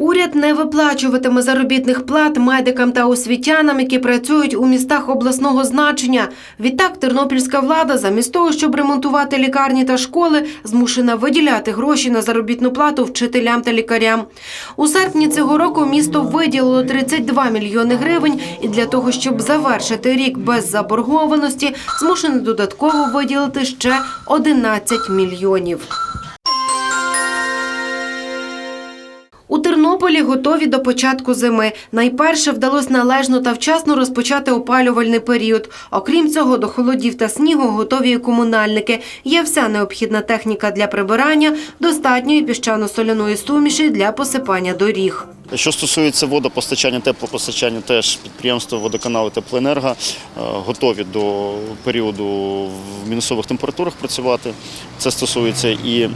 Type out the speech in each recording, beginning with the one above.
Уряд не виплачуватиме заробітних плат медикам та освітянам, які працюють у містах обласного значення. Відтак, тернопільська влада, замість того, щоб ремонтувати лікарні та школи, змушена виділяти гроші на заробітну плату вчителям та лікарям. У серпні цього року місто виділило 32 мільйони гривень, і для того, щоб завершити рік без заборгованості, змушене додатково виділити ще 11 мільйонів. Тернополі готові до початку зими. Найперше вдалося належно та вчасно розпочати опалювальний період. Окрім цього, до холодів та снігу готові і комунальники. Є вся необхідна техніка для прибирання, достатньо і піщано-соляної суміші для посипання доріг. Що стосується водопостачання, теплопостачання, теж підприємство водоканалу Теплоенерго е, готові до періоду в мінусових температурах працювати. Це стосується і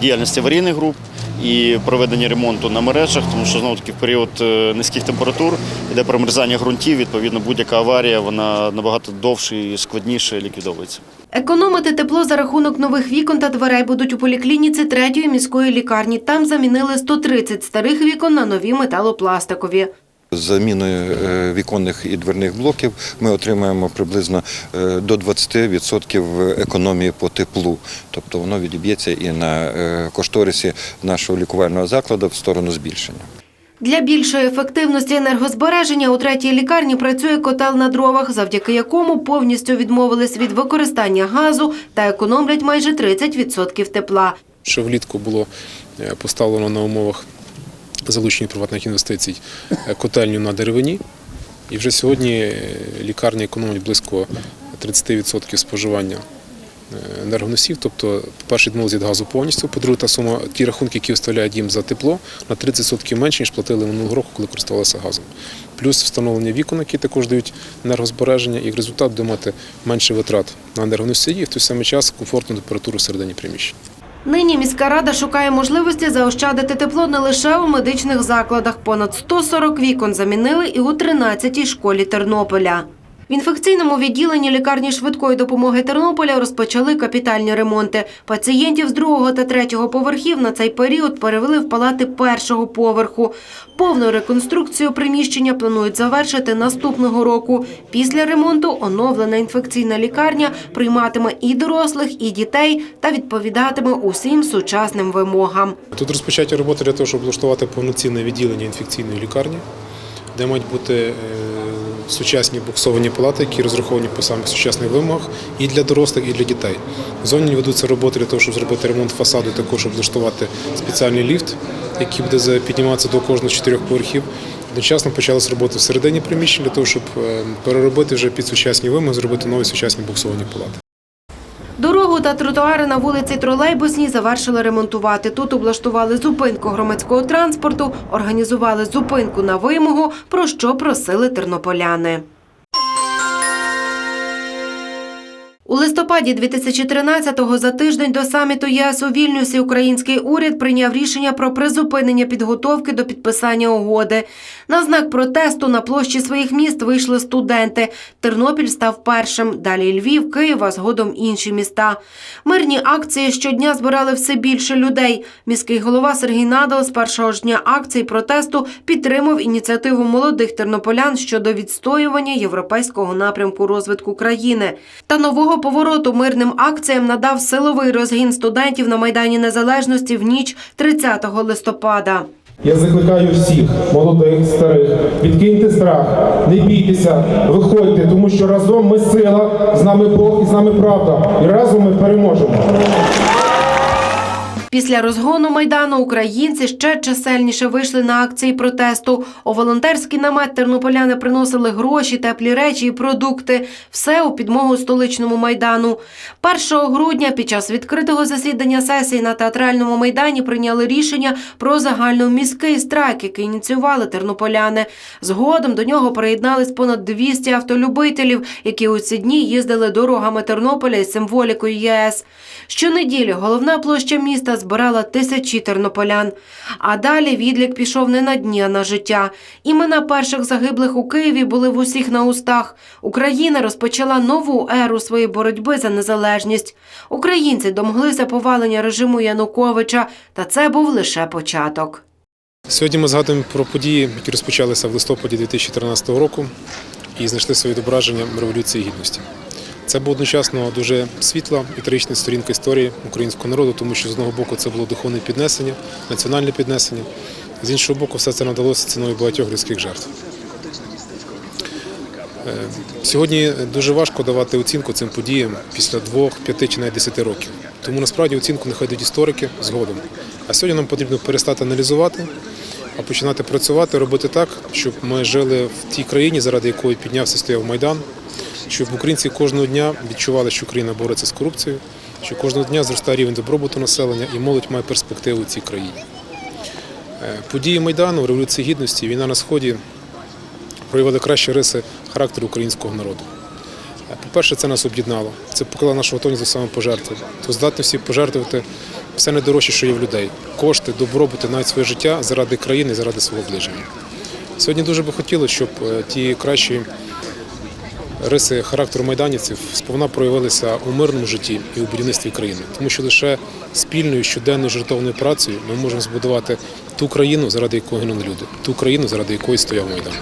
діяльності аварійних груп, і проведення ремонту на мережах, тому що знову таки в період е, низьких температур йде промерзання ґрунтів. Відповідно, будь-яка аварія вона набагато довше і складніше ліквідовується. Економити тепло за рахунок нових вікон та дверей будуть у поліклініці третьої міської лікарні. Там замінили 130 старих вікон на нові металопластикові. З заміною е, віконних і дверних блоків ми отримаємо приблизно е, до 20% економії по теплу. Тобто воно відіб'ється і на е, кошторисі нашого лікувального закладу в сторону збільшення. Для більшої ефективності енергозбереження у третій лікарні працює котел на дровах, завдяки якому повністю відмовились від використання газу та економлять майже 30% тепла. що влітку було поставлено на умовах залучення приватних інвестицій е, котельню на деревині. І вже сьогодні е, лікарня економить близько 30% споживання е, енергоносів. Тобто, по-перше, від газу повністю, по-друге, та сума, ті рахунки, які вставляють їм за тепло, на 30% менше, ніж платили минулого року, коли користувалися газом. Плюс встановлення вікон, які також дають енергозбереження, і результат буде мати менше витрат на енергоносії, і в той самий час комфортну температуру всередині приміщення. Нині міська рада шукає можливості заощадити тепло не лише у медичних закладах. Понад 140 вікон замінили і у 13-й школі Тернополя. В інфекційному відділенні лікарні швидкої допомоги Тернополя розпочали капітальні ремонти. Пацієнтів з другого та третього поверхів на цей період перевели в палати першого поверху. Повну реконструкцію приміщення планують завершити наступного року. Після ремонту оновлена інфекційна лікарня прийматиме і дорослих, і дітей та відповідатиме усім сучасним вимогам. Тут розпочаті роботи для того, щоб влаштувати повноцінне відділення інфекційної лікарні, де мають бути е, сучасні буксовані палати, які розраховані по самих сучасних вимогах і для дорослих, і для дітей. Зовні ведуться роботи для того, щоб зробити ремонт фасаду, також облаштувати спеціальний ліфт, який буде підніматися до кожного з чотирьох поверхів. Одночасно почалася роботи всередині приміщень для того, щоб е, переробити вже під сучасні вимоги, зробити нові сучасні буксовані палати. Дорогу та тротуари на вулиці Тролейбусній завершили ремонтувати. Тут облаштували зупинку громадського транспорту, організували зупинку на вимогу, про що просили тернополяни. У листопаді 2013-го за тиждень до саміту ЄС у Вільнюсі український уряд прийняв рішення про призупинення підготовки до підписання угоди. На знак протесту на площі своїх міст вийшли студенти. Тернопіль став першим, далі Львів, Київ, а згодом інші міста. Мирні акції щодня збирали все більше людей. Міський голова Сергій Надал з першого ж дня акцій протесту підтримав ініціативу молодих тернополян щодо відстоювання європейського напрямку розвитку країни. Та нового повороту мирним акціям надав силовий розгін студентів на Майдані Незалежності в ніч 30 листопада. Я закликаю всіх, молодих, старих, відкиньте страх, не бійтеся, виходьте, тому що разом ми сила, з нами Бог і з нами правда. І разом ми переможемо. Після розгону майдану українці ще чисельніше вийшли на акції протесту. У волонтерський намет тернополяни приносили гроші, теплі речі і продукти. Все у підмогу столичному майдану. 1 грудня під час відкритого засідання сесії на театральному майдані прийняли рішення про загальноміський страйк, який ініціювали тернополяни. Згодом до нього приєднались понад 200 автолюбителів, які у ці дні їздили дорогами Тернополя із символікою ЄС. Щонеділі головна площа міста збирала тисячі тернополян. А далі відлік пішов не на дні, а на життя. Імена перших загиблих у Києві були в усіх на устах. Україна розпочала нову еру своєї боротьби за незалежність. Українці домоглися повалення режиму Януковича, та це був лише початок. Сьогодні ми згадуємо про події, які розпочалися в листопаді 2013 року і знайшли своє відображення Революції Гідності. Це була одночасно дуже світла і трагічна сторінка історії українського народу, тому що з одного боку це було духовне піднесення, національне піднесення, з іншого боку, все це надалося ціною багатьох людських жертв. Е, Сьогодні дуже важко давати оцінку цим подіям після двох, п'яти чи навіть десяти років. Тому насправді оцінку нехай дають історики згодом. А сьогодні нам потрібно перестати аналізувати, а починати працювати, робити так, щоб ми жили в тій країні, заради якої піднявся стояв Майдан, щоб українці кожного дня відчували, що Україна бореться з корупцією, що кожного дня зростає рівень добробуту населення і молодь має перспективу в цій країні. Е, Події Майдану, Революції Гідності, війна на Сході проявили кращі риси характеру українського народу. Е, По-перше, це нас об'єднало. Це показало нашу готовність до самопожертви. То здатні всі пожертвувати все найдорожче, що є в людей. Кошти, добробути, навіть своє життя заради країни, заради свого ближнього. Сьогодні дуже би хотілося, щоб е, ті кращі риси характеру майданівців сповна проявилися у мирному житті і у будівництві країни. Тому що лише спільною щоденною жертовною працею ми можемо збудувати ту країну, заради якої гинули люди, ту країну, заради якої стояв Майдан.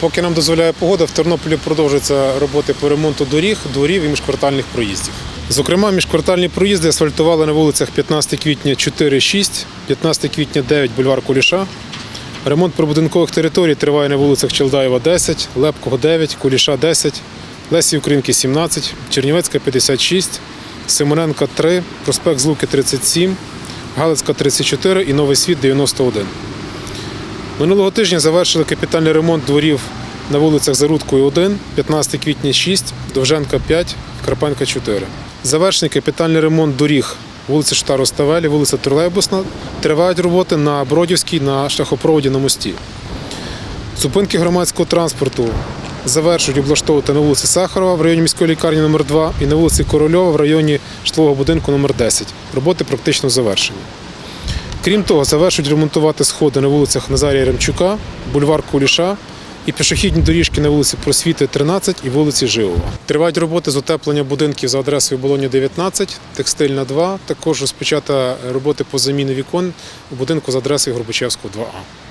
Поки нам дозволяє погода, в Тернополі продовжуються роботи по ремонту доріг, дворів і міжквартальних проїздів. Зокрема, міжквартальні проїзди асфальтували на вулицях 15 квітня 4-6, 15 квітня 9 бульвар Куліша. Ремонт прибудинкових територій триває на вулицях Челдаєва 10, Лепкого 9, Куліша 10, Лесі Українки 17, Чернівецька 56, Симоненка 3, проспект Злуки 37, Галицька 34 і Новий світ 91. Минулого тижня завершили капітальний ремонт дворів на вулицях Зарудкою 1, 15 квітня 6, Довженка 5, Карпенка 4. Завершений капітальний ремонт доріг вулиця Штару Ставелі, вулиця Тролейбусна. Тривають роботи на Бродівській, на шляхопроводі на мості. Зупинки громадського транспорту завершують облаштовувати на вулиці Сахарова в районі міської лікарні номер 2 і на вулиці Корольова в районі житлового будинку номер 10. Роботи практично завершені. Крім того, завершують ремонтувати сходи на вулицях Назарія Ремчука, бульвар Куліша і пішохідні доріжки на вулиці Просвіти 13 і вулиці Живова. Тривають роботи з утеплення будинків за адресою Болоні 19, Текстильна 2. Також розпочата роботи по заміні вікон у будинку з адресою Горбачевського 2А.